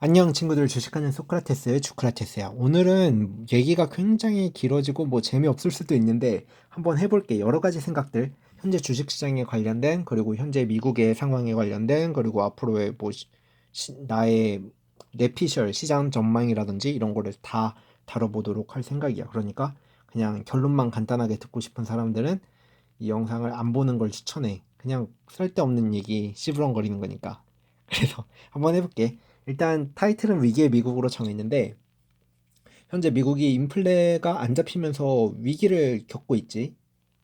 안녕 친구들 주식하는 소크라테스의 주크라테스야. 오늘은 얘기가 굉장히 길어지고 뭐 재미없을 수도 있는데 한번 해볼게. 여러 가지 생각들. 현재 주식시장에 관련된 그리고 현재 미국의 상황에 관련된 그리고 앞으로의 뭐 시- 시- 나의 내피셜 시장 전망이라든지 이런 거를 다 다뤄보도록 할 생각이야. 그러니까 그냥 결론만 간단하게 듣고 싶은 사람들은 이 영상을 안 보는 걸 추천해. 그냥 쓸데없는 얘기 씨부렁거리는 거니까. 그래서 한번 해볼게. 일단 타이틀은 위기의 미국으로 정했는데 현재 미국이 인플레가 안 잡히면서 위기를 겪고 있지.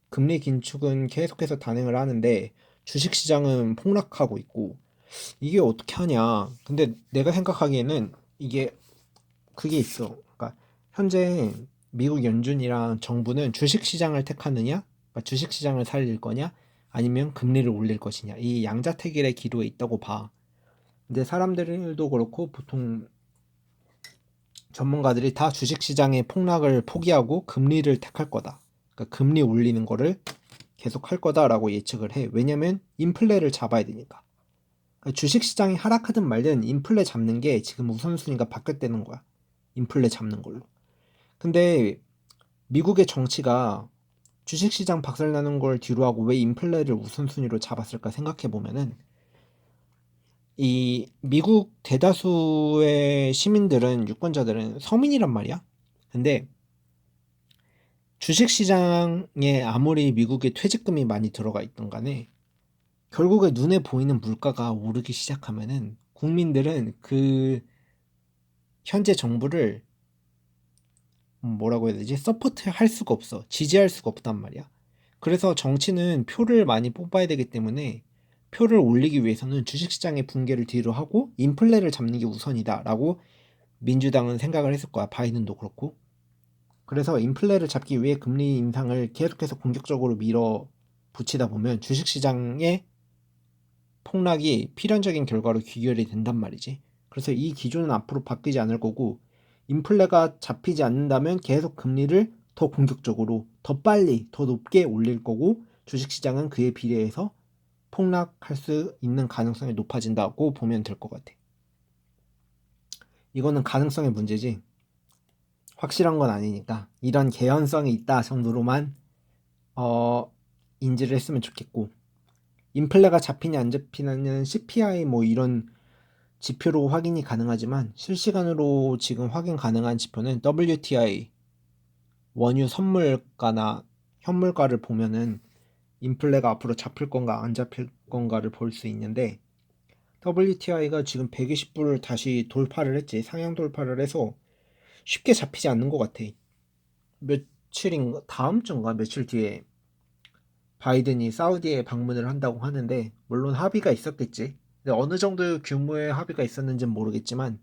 금리 긴축은 계속해서 단행을 하는데 주식 시장은 폭락하고 있고 이게 어떻게 하냐. 근데 내가 생각하기에는 이게 그게 있어. 그러니까 현재 미국 연준이랑 정부는 주식 시장을 택하느냐, 그러니까 주식 시장을 살릴 거냐, 아니면 금리를 올릴 것이냐. 이 양자택일의 기로에 있다고 봐. 근데 사람들도 그렇고 보통 전문가들이 다 주식시장의 폭락을 포기하고 금리를 택할 거다. 그러니까 금리 올리는 거를 계속 할 거다라고 예측을 해. 왜냐면 인플레를 잡아야 되니까. 그러니까 주식시장이 하락하든 말든 인플레 잡는 게 지금 우선순위가 바뀌었다는 거야. 인플레 잡는 걸로. 근데 미국의 정치가 주식시장 박살나는 걸 뒤로하고 왜 인플레를 우선순위로 잡았을까 생각해 보면은 이 미국 대다수의 시민들은 유권자들은 서민이란 말이야. 근데 주식시장에 아무리 미국에 퇴직금이 많이 들어가 있던 간에 결국에 눈에 보이는 물가가 오르기 시작하면은 국민들은 그 현재 정부를 뭐라고 해야 되지? 서포트 할 수가 없어. 지지할 수가 없단 말이야. 그래서 정치는 표를 많이 뽑아야 되기 때문에 표를 올리기 위해서는 주식시장의 붕괴를 뒤로 하고 인플레를 잡는 게 우선이다라고 민주당은 생각을 했을 거야. 바이든도 그렇고. 그래서 인플레를 잡기 위해 금리 인상을 계속해서 공격적으로 밀어 붙이다 보면 주식시장의 폭락이 필연적인 결과로 귀결이 된단 말이지. 그래서 이 기조는 앞으로 바뀌지 않을 거고 인플레가 잡히지 않는다면 계속 금리를 더 공격적으로 더 빨리 더 높게 올릴 거고 주식시장은 그에 비례해서 폭락할 수 있는 가능성이 높아진다고 보면 될 것 같아. 이거는 가능성의 문제지. 확실한 건 아니니까 이런 개연성이 있다 정도로만 어, 인지를 했으면 좋겠고 인플레가 잡히냐 안 잡히냐는 CPI 뭐 이런 지표로 확인이 가능하지만 실시간으로 지금 확인 가능한 지표는 WTI 원유 선물가나 현물가를 보면은 인플레가 앞으로 잡힐 건가 안 잡힐 건가를 볼 수 있는데 WTI가 지금 120불을 다시 돌파를 했지 상향 돌파를 해서 쉽게 잡히지 않는 것 같아. 며칠인가 다음 주인가 며칠 뒤에 바이든이 사우디에 방문을 한다고 하는데 물론 합의가 있었겠지. 근데 어느 정도 규모의 합의가 있었는지는 모르겠지만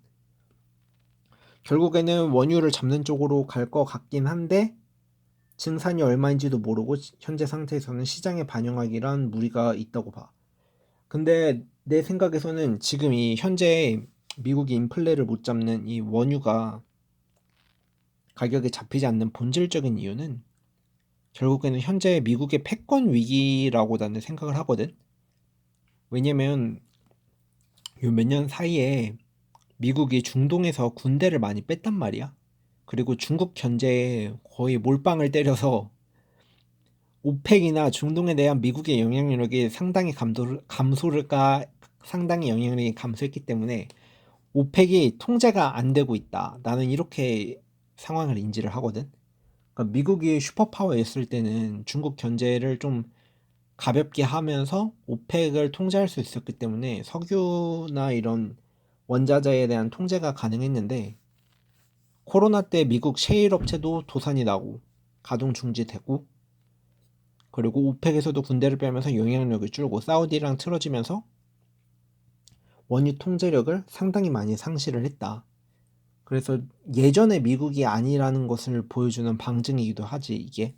결국에는 원유를 잡는 쪽으로 갈 것 같긴 한데 증산이 얼마인지도 모르고 현재 상태에서는 시장에 반영하기란 무리가 있다고 봐. 근데 내 생각에서는 지금 이 현재 미국이 인플레를 못 잡는 이 원유가 가격이 잡히지 않는 본질적인 이유는 결국에는 현재 미국의 패권 위기라고 나는 생각을 하거든. 왜냐면 요 몇 년 사이에 미국이 중동에서 군대를 많이 뺐단 말이야. 그리고 중국 견제에 거의 몰빵을 때려서 오펙이나 중동에 대한 미국의 영향력이 상당히 감도를, 감소를 까 상당히 영향력이 감소했기 때문에 오펙이 통제가 안 되고 있다. 나는 이렇게 상황을 인지를 하거든. 그러니까 미국이 슈퍼파워였을 때는 중국 견제를 좀 가볍게 하면서 오펙을 통제할 수 있었기 때문에 석유나 이런 원자재에 대한 통제가 가능했는데 코로나 때 미국 셰일 업체도 도산이 나고 가동 중지되고 그리고 오펙에서도 군대를 빼면서 영향력이 줄고 사우디랑 틀어지면서 원유 통제력을 상당히 많이 상실을 했다. 그래서 예전의 미국이 아니라는 것을 보여주는 방증이기도 하지 이게.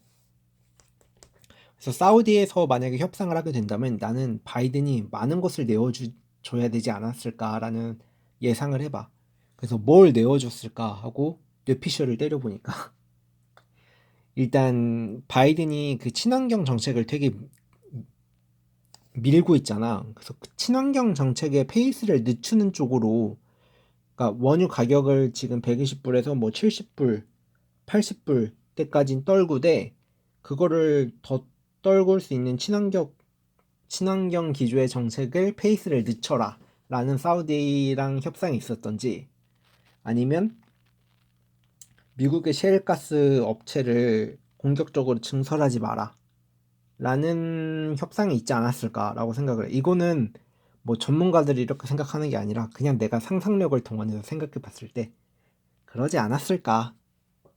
그래서 사우디에서 만약에 협상을 하게 된다면 나는 바이든이 많은 것을 내어줘야 되지 않았을까라는 예상을 해봐. 그래서 뭘 내어줬을까 하고 뇌피셜을 때려보니까 일단 바이든이 그 친환경 정책을 되게 밀고 있잖아. 그래서 그 친환경 정책의 페이스를 늦추는 쪽으로 그러니까 원유 가격을 지금 120불에서 뭐 70불, 80불 때까지 떨구되 그거를 더 떨굴 수 있는 친환경 친환경 기조의 정책을 페이스를 늦춰라 라는 사우디랑 협상이 있었던지 아니면 미국의 셰일가스 업체를 공격적으로 증설하지 마라 라는 협상이 있지 않았을까라고 생각을 해. 이거는 뭐 전문가들이 이렇게 생각하는 게 아니라 그냥 내가 상상력을 동원해서 생각해 봤을 때 그러지 않았을까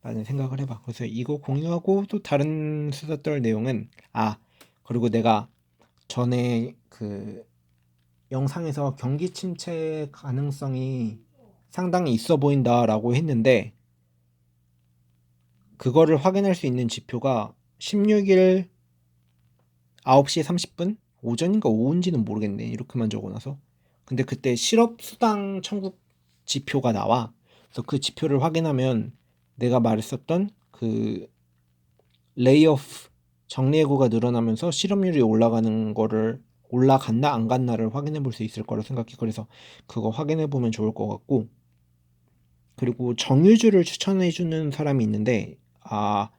라는 생각을 해봐. 그래서 이거 공유하고 또 다른 수다 떨 내용은 아 그리고 내가 전에 그 영상에서 경기 침체 가능성이 상당히 있어 보인다라고 했는데 그거를 확인할 수 있는 지표가 16일 9시 30분? 오전인가 오후인지는 모르겠네 이렇게만 적어놔서. 근데 그때 실업 수당 청구 지표가 나와. 그래서 그 지표를 확인하면 내가 말했었던 그 레이오프 정리해고가 늘어나면서 실업률이 올라가는 거를 올라갔나 안 갔나를 확인해 볼 수 있을 거라 생각해. 그래서 그거 확인해 보면 좋을 것 같고 그리고 정유주를 추천해 주는 사람이 있는데 아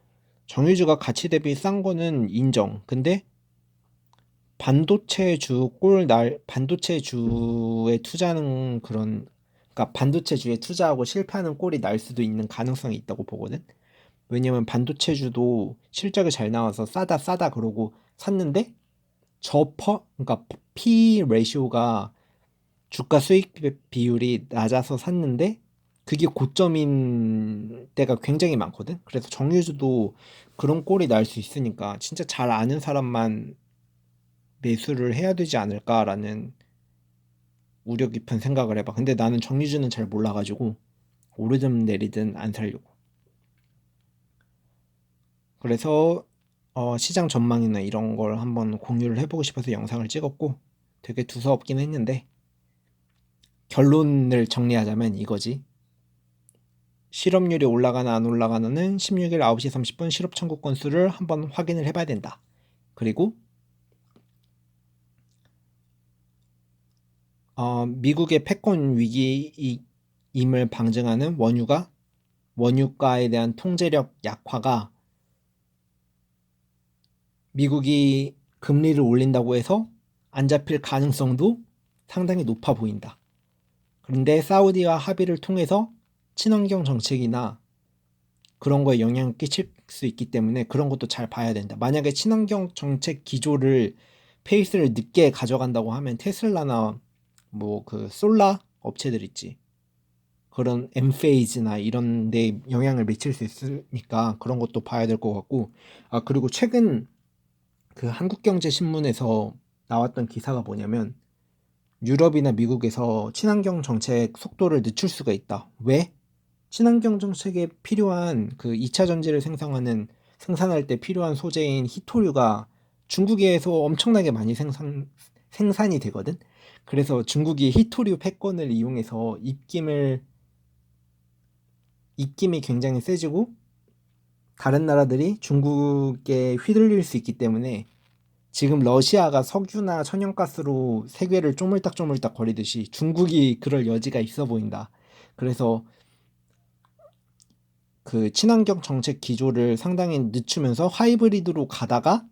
정유주가 가치 대비 싼 거는 인정 근데 반도체 주 꼴날 반도체 주에 투자하는 그런 그러니까 반도체 주에 투자하고 실패하는 꼴이 날 수도 있는 가능성이 있다고 보거든. 왜냐면 반도체 주도 실적이 잘 나와서 싸다 싸다 그러고 샀는데 저퍼 그러니까 P 레이쇼가 주가 수익 비율이 낮아서 샀는데 그게 고점인 때가 굉장히 많거든. 그래서 정유주도 그런 꼴이 날 수 있으니까 진짜 잘 아는 사람만 매수를 해야 되지 않을까라는 우려 깊은 생각을 해봐. 근데 나는 정유주는 잘 몰라가지고 오르든 내리든 안 살려고. 그래서 어, 시장 전망이나 이런 걸 한번 공유를 해보고 싶어서 영상을 찍었고 되게 두서없긴 했는데 결론을 정리하자면 이거지. 실업률이 올라가나 안 올라가나는 16일 9시 30분 실업 청구 건수를 한번 확인을 해봐야 된다. 그리고 어, 미국의 패권 위기임을 방증하는 원유가 원유가에 대한 통제력 약화가 미국이 금리를 올린다고 해서 안 잡힐 가능성도 상당히 높아 보인다. 그런데 사우디와 합의를 통해서 친환경 정책이나 그런 거에 영향을 끼칠 수 있기 때문에 그런 것도 잘 봐야 된다. 만약에 친환경 정책 기조를 페이스를 늦게 가져간다고 하면 테슬라나 뭐 그 솔라 업체들 있지. 그런 엠페이즈나 이런 데 영향을 미칠 수 있으니까 그런 것도 봐야 될 것 같고 아 그리고 최근 그 한국경제신문에서 나왔던 기사가 뭐냐면 유럽이나 미국에서 친환경 정책 속도를 늦출 수가 있다. 왜? 친환경 정책에 필요한 그 2차 전지를 생성하는 생산할 때 필요한 소재인 히토류가 중국에서 엄청나게 많이 생산 생산이 되거든. 그래서 중국이 히토류 패권을 이용해서 입김을 입김이 굉장히 세지고 다른 나라들이 중국에 휘둘릴 수 있기 때문에 지금 러시아가 석유나 천연가스로 세계를 쪼물딱쪼물딱 거리듯이 중국이 그럴 여지가 있어 보인다. 그래서 그 친환경 정책 기조를 상당히 늦추면서 하이브리드로 가다가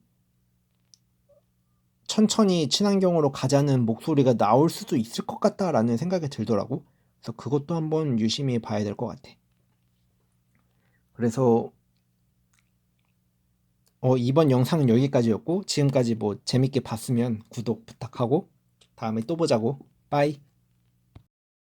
천천히 친환경으로 가자는 목소리가 나올 수도 있을 것 같다라는 생각이 들더라고. 그래서 그것도 한번 유심히 봐야 될 것 같아. 그래서 어, 이번 영상은 여기까지였고 지금까지 뭐 재밌게 봤으면 구독 부탁하고 다음에 또 보자고. 빠이.